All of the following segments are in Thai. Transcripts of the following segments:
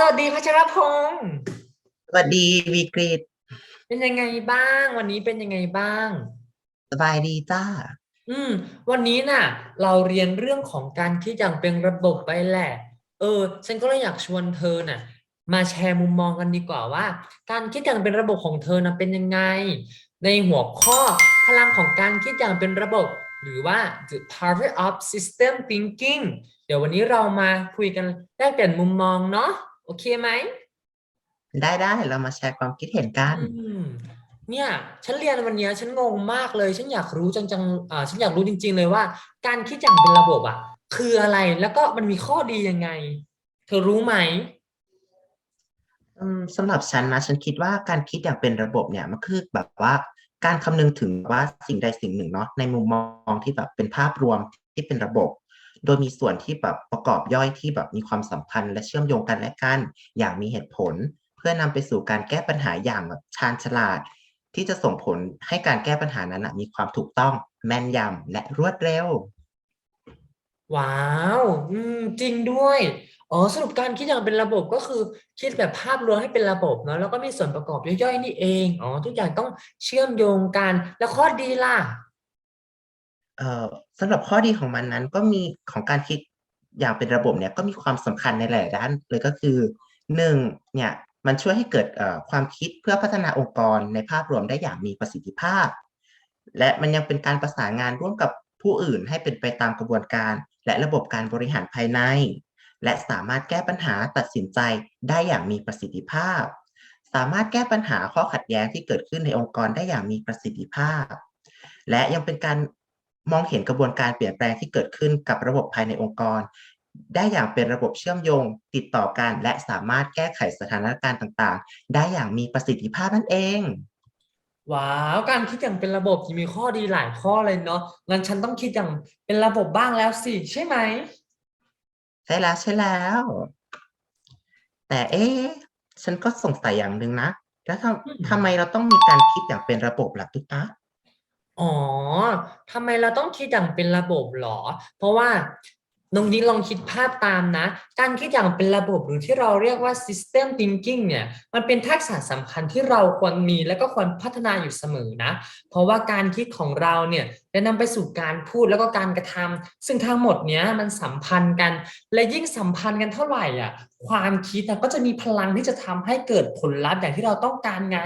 สวัสดีพัชรพงศ์สวัสดีวีกรีดเป็นยังไงบ้าง วันนี้เป็นยังไงบ้าง สบายดีจ้า อืม วันนี้น่ะ เราเรียนเรื่องของการคิดอย่างเป็นระบบไปแหละ เออ ฉันก็เลยอยากชวนเธอน่ะ มาแชร์มุมมองกันดีกว่าว่า การคิดอย่างเป็นระบบของเธอน่ะเป็นยังไง ในหัวข้อพลังของการคิดอย่างเป็นระบบ หรือว่า the power of system thinking เดี๋ยววันนี้เรามาคุยกันแลกเปลี่ยนมุมมองเนาะ โอเคไหมได้ได้เรามาแชร์ความคิดเห็นกัน อืมเนี่ยฉันเรียนวันเนี้ยฉันงงมากเลย ฉันอยากรู้จังจังๆอ่าฉันอยากรู้จริง ๆ เลยว่า การคิดอย่างเป็นระบบอะ คืออะไรแล้วก็มันมีข้อดียังไง เธอรู้ไหม อืมสำหรับฉันนะฉันคิดว่าการคิดอย่างเป็นระบบเนี่ยมันคือแบบว่า การคำนึงถึงว่าสิ่งใดสิ่งหนึ่งเนาะในมุมมองที่แบบเป็นภาพรวมที่เป็นระบบ โดยมีส่วนที่แบบประกอบย่อยที่แบบมีความสัมพันธ์และเชื่อมโยงกันและกัน อย่างมีเหตุผล เพื่อนำไปสู่การแก้ปัญหาอย่างแบบชาญฉลาด ที่จะส่งผลให้การแก้ปัญหานั้นมีความถูกต้องแม่นยำและรวดเร็ว ว้าว อืม จริงด้วยอ๋อสรุปการคิดอย่างเป็นระบบก็คือคิดแบบภาพรวมให้เป็นระบบเนาะแล้วก็มีส่วนประกอบย่อยๆนี่เองอ๋อทุกอย่างต้องเชื่อมโยงกันแล้วข้อดีล่ะ เอ่อสำหรับข้อดีของมันนั้นก็มีของการคิดอย่างเป็นระบบเนี่ยก็มีความสำคัญในหลายด้านเลยก็คือหนึ่งเนี่ยมันช่วยให้เกิดเอ่อความคิดเพื่อพัฒนาองค์กรในภาพรวมได้อย่างมีประสิทธิภาพ และมันยังเป็นการประสานงานร่วมกับผู้อื่นให้เป็นไปตามกระบวนการ และระบบการบริหารภายใน และสามารถแก้ปัญหาตัดสินใจได้อย่างมีประสิทธิภาพ สามารถแก้ปัญหาข้อขัดแย้งที่เกิดขึ้นในองค์กรได้อย่างมีประสิทธิภาพ และยังเป็นการ มองเห็นกระบวนการเปลี่ยนแปลงที่เกิดขึ้นกับระบบภายในองค์กร ได้อย่างเป็นระบบเชื่อมโยงติดต่อกันและสามารถแก้ไขสถานการณ์ต่าง ๆ ได้อย่างมีประสิทธิภาพนั่นเองว้าวการคิดอย่างเป็นระบบที่มีข้อดีหลายข้อเลยเนาะงั้นฉันต้องคิดอย่างเป็นระบบบ้างแล้วสิใช่ไหมใช่แล้วใช่แล้ว แต่เอ๊ะฉันก็สงสัยอย่างหนึ่งนะแล้วทอืมำทำไมเราต้องมีการคิดอย่างเป็นระบบล่ะตุ๊กตา อ๋อ ทำไมเราต้องคิดอย่างเป็นระบบหรอ เพราะว่าน้องนิ้งลองคิดภาพตามนะ การคิดอย่างเป็นระบบหรือที่เราเรียกว่า system thinking เนี่ย มันเป็นทักษะสำคัญที่เราควรมีและก็ควรพัฒนาอยู่เสมอนะ เพราะว่าการคิดของเราเนี่ยจะนำไปสู่การพูดแล้วก็การกระทำซึ่งทั้งหมดเนี้ยมันสัมพันธ์กัน และยิ่งสัมพันธ์กันเท่าไหร่อะ ความคิดอะก็จะมีพลังที่จะทำให้เกิดผลลัพธ์อย่างที่เราต้องการไง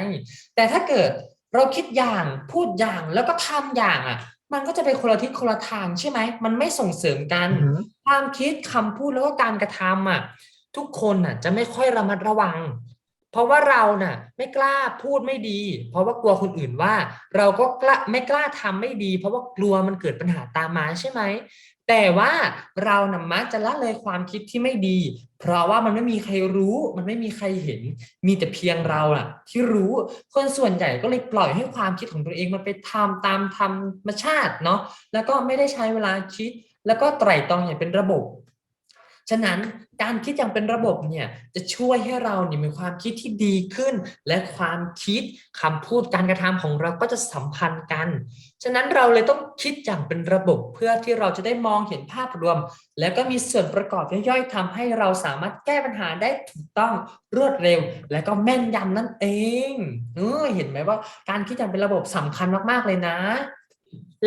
แต่ถ้าเกิด เราคิดอย่างพูดอย่างแล้วก็ทำอย่างอะ มันก็จะไปคนละทิศคนละทางใช่ไหมมันไม่ส่งเสริมกันอือหือความคิดคำพูดแล้วก็การกระทำอะ ทุกคนน่ะ จะไม่ค่อยระมัดระวัง เพราะว่าเราน่ะไม่กล้าพูดไม่ดี เพราะว่ากลัวคนอื่นว่า เราก็กล้าไม่กล้าทำไม่ดี เพราะว่ากลัวมันเกิดปัญหาตามมาใช่ไหมแต่ว่าเราน่ะมักจะละเลยความคิดที่ไม่ดี เพราะว่ามันไม่มีใครรู้มันไม่มีใครเห็น มีแต่เพียงเราอะที่รู้คนส่วนใหญ่ก็เลยปล่อยให้ความคิดของตัวเองมันไปทำตามธรรมชาติเนาะแล้วก็ไม่ได้ใช้เวลาคิด แล้วก็ไตร่ตรองอย่างเป็นระบบ ฉะนั้นการคิดอย่างเป็นระบบเนี่ยจะช่วยให้เราเนี่ยมีความคิดที่ดีขึ้น และความคิดคำพูดการกระทำของเราก็จะสัมพันธ์กัน ฉะนั้นเราเลยต้องคิดอย่างเป็นระบบเพื่อที่เราจะได้มองเห็นภาพรวม แล้วก็มีส่วนประกอบย่อยๆทำให้เราสามารถแก้ปัญหาได้ถูกต้องรวดเร็ว และก็แม่นยำนั่นเองเออเห็นไหมว่าการคิดอย่างเป็นระบบสำคัญมากๆเลยนะ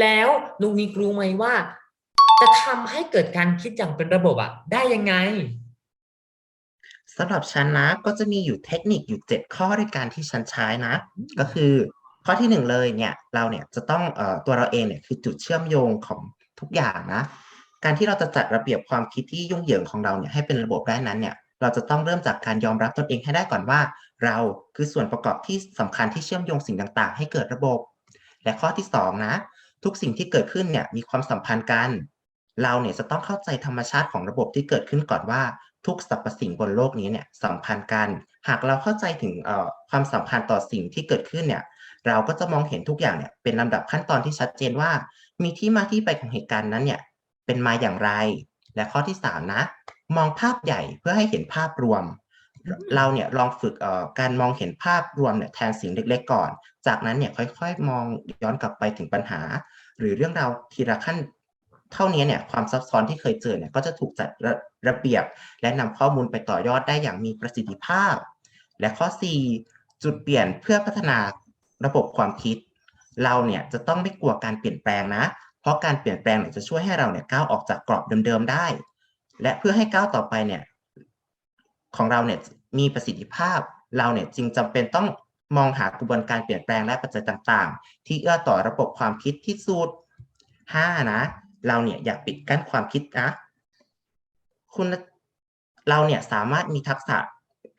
แล้วลุงนิกรู้ไหมว่า จะทำให้เกิดการคิดอย่างเป็นระบบอะได้ยังไง สำหรับฉันนะ ก็จะมีอยู่เทคนิคอยู่เจ็ดข้อในการที่ฉันใช้นะ ก็คือข้อที่หนึ่งเลยเนี่ยเราเนี่ยจะต้องเอ่อตัวเราเองเนี่ยคือจุดเชื่อมโยงของทุกอย่างนะ การที่เราจะจัดระเบียบความคิดที่ยุ่งเหยิงของเราเนี่ยให้เป็นระบบได้นั้นเนี่ยเราจะต้องเริ่มจากการยอมรับตนเองให้ได้ก่อนว่า เราคือส่วนประกอบที่สำคัญที่เชื่อมโยงสิ่งต่าง ๆ ให้เกิดระบบ และข้อที่สองนะ ทุกสิ่งที่เกิดขึ้นเนี่ยมีความสัมพันธ์กัน เราเนี่ยจะต้องเข้าใจธรรมชาติของระบบที่เกิดขึ้นก่อนว่าทุกสรรพสิ่งบนโลกนี้เนี่ยสัมพันธ์กัน หากเราเข้าใจถึงความสัมพันธ์ต่อสิ่งที่เกิดขึ้นเนี่ยเราก็จะมองเห็นทุกอย่างเนี่ยเป็นลำดับขั้นตอนที่ชัดเจนว่า มีที่มาที่ไปของเหตุการณ์นั้นเนี่ยเป็นมาอย่างไร และข้อที่สามนะมองภาพใหญ่เพื่อให้เห็นภาพรวม เราเนี่ยลองฝึกเอ่อการมองเห็นภาพรวมเนี่ยแทนสิ่งเล็ก ๆ ก่อน จากนั้นเนี่ยค่อยๆ มองย้อนกลับไปถึงปัญหา หรือเรื่องราวทีละขั้น เท่านี้เนี่ยความซับซ้อนที่เคยเจอเนี่ยก็จะถูกจัดระระเบียบ และนำข้อมูลไปต่อยอดได้อย่างมีประสิทธิภาพ และข้อ 4 จุดเปลี่ยนเพื่อพัฒนาระบบความคิด เราเนี่ยจะต้องไม่กลัวการเปลี่ยนแปลงนะ เพราะการเปลี่ยนแปลงเนี่ยจะช่วยให้เราเนี่ยก้าวออกจากกรอบเดิมๆได้ และเพื่อให้ก้าวต่อไปเนี่ยของเราเนี่ยมีประสิทธิภาพ เราเนี่ยจึงจำเป็นต้องมองหากระบวนการเปลี่ยนแปลงและปัจจัยต่าง ๆ ที่เอื้อต่อระบบความคิดที่สุด 5 นะ เราเนี่ยอย่าปิดกั้นความคิดนะคุณเราเนี่ยสามารถมีทักษะ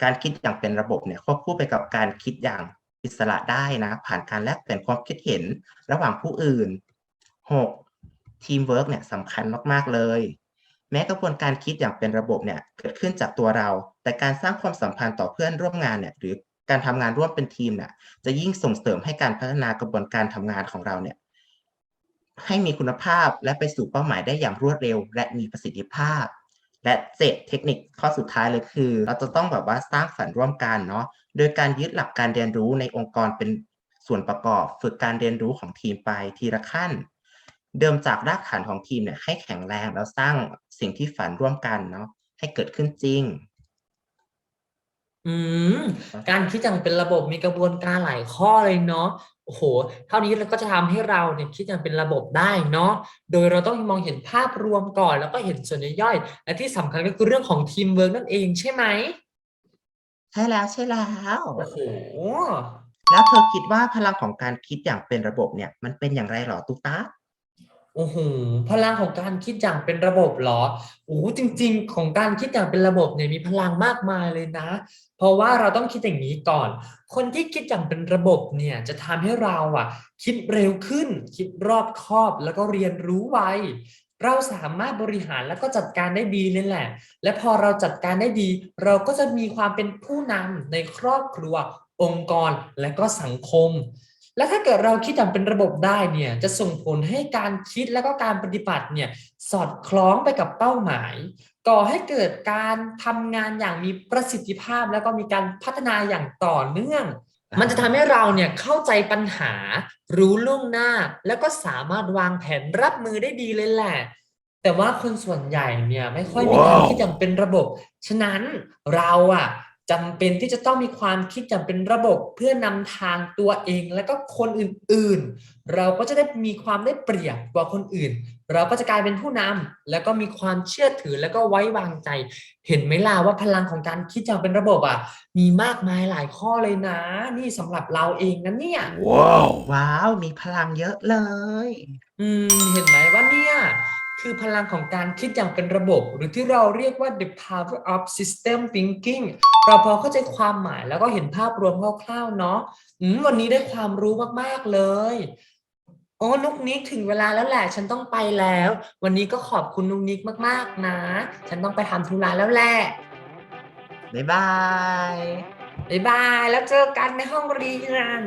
การคิดอย่างเป็นระบบเนี่ยควบคู่ไปกับการคิดอย่างอิสระได้นะ ผ่านการแลกเปลี่ยนความคิดเห็นระหว่างผู้อื่น 6. ทีมเวิร์กเนี่ยสำคัญมาก ๆ เลย แม้กระบวนการคิดอย่างเป็นระบบเนี่ยเกิดขึ้นจากตัวเรา แต่การสร้างความสัมพันธ์ต่อเพื่อนร่วมงานเนี่ยหรือการทำงานร่วมเป็นทีมเนี่ยจะยิ่งส่งเสริมให้การพัฒนากระบวนการทำงานของเราเนี่ย ให้มีคุณภาพและไปสู่เป้าหมายได้อย่างรวดเร็ว และมีประสิทธิภาพ และเจ็ดเทคนิคข้อสุดท้ายเลยคือ เราจะต้องแบบว่าสร้างฝันร่วมกันเนาะโดยการยึดหลักการเรียนรู้ในองค์กรเป็นส่วนประกอบ ฝึกการเรียนรู้ของทีมไปทีละขั้น เดิมจากรากฐานของทีมเนี่ยให้แข็งแรงแล้วสร้างสิ่งที่ฝันร่วมกันเนาะให้เกิดขึ้นจริงอืมการคิดอย่างเป็นระบบมีกระบวนการหลายข้อเลยเนาะ โอ้โห เท่านี้เราก็จะทำให้เราเนี่ยคิดอย่างเป็นระบบได้เนาะ โดยเราต้องมองเห็นภาพรวมก่อน แล้วก็เห็นส่วนย่อยๆและที่สำคัญก็คือเรื่องของทีมเวิร์กนั่นเองใช่ไหม ใช่แล้วใช่แล้ว โอ้โห แล้วเธอคิดว่าพลังของการคิดอย่างเป็นระบบเนี่ย มันเป็นอย่างไรหรอตุ๊กตา โอ้โหพลังของการคิดอย่างเป็นระบบเหรอโอ้โหจริง ๆ ของการคิดอย่างเป็นระบบเนี่ยมีพลังมากมายเลยนะ เพราะว่าเราต้องคิดอย่างนี้ก่อน คนที่คิดอย่างเป็นระบบเนี่ยจะทำให้เราอะ คิดเร็วขึ้น คิดรอบคอบแล้วก็เรียนรู้ไวเราสามารถบริหารแล้วก็จัดการได้ดีเลยแหละ และพอเราจัดการได้ดี เราก็จะมีความเป็นผู้นำในครอบครัว องค์กร และก็สังคม และถ้าเกิดเราคิดอย่างเป็นระบบได้เนี่ยจะส่งผลให้การคิดและก็การปฏิบัติเนี่ยสอดคล้องไปกับเป้าหมาย ก่อให้เกิดการทำงานอย่างมีประสิทธิภาพ แล้วก็มีการพัฒนาอย่างต่อเนื่อง มันจะทำให้เราเนี่ยเข้าใจปัญหา รู้ล่วงหน้า แล้วก็สามารถวางแผนรับมือได้ดีเลยแหละแต่ว่าคนส่วนใหญ่เนี่ยไม่ค่อยมีการคิดอย่างเป็นระบบ ฉะนั้นเราอะ จำเป็นที่จะต้องมีความคิดอย่างเป็นระบบเพื่อนำทางตัวเองและก็คนอื่นๆ เราก็จะได้มีความได้เปรียบกว่าคนอื่น เราก็จะกลายเป็นผู้นำแล้วก็มีความเชื่อถือแล้วก็ไว้วางใจ เห็นไหมล่ะว่าพลังของการคิดอย่างเป็นระบบอะมีมากมายหลายข้อเลยนะ นี่สำหรับเราเองนะเนี่ย Wow. ว้าว มีพลังเยอะเลย อืมเห็นไหมว่าเนี่ย คือพลังของการคิดอย่างเป็นระบบ หรือที่เราเรียกว่า the power of system thinking เราพอเข้าใจความหมายแล้วก็เห็นภาพรวมคร่าวๆเนาะอืมวันนี้ได้ความรู้มากๆเลยโอ้นุกนิกถึงเวลาแล้วแหละ ฉันต้องไปแล้ว วันนี้ก็ขอบคุณนุกนิกมากๆนะ ฉันต้องไปทำธุระแล้วแหละบ๊ายบายบ๊ายบาย แล้วเจอกันในห้องเรียน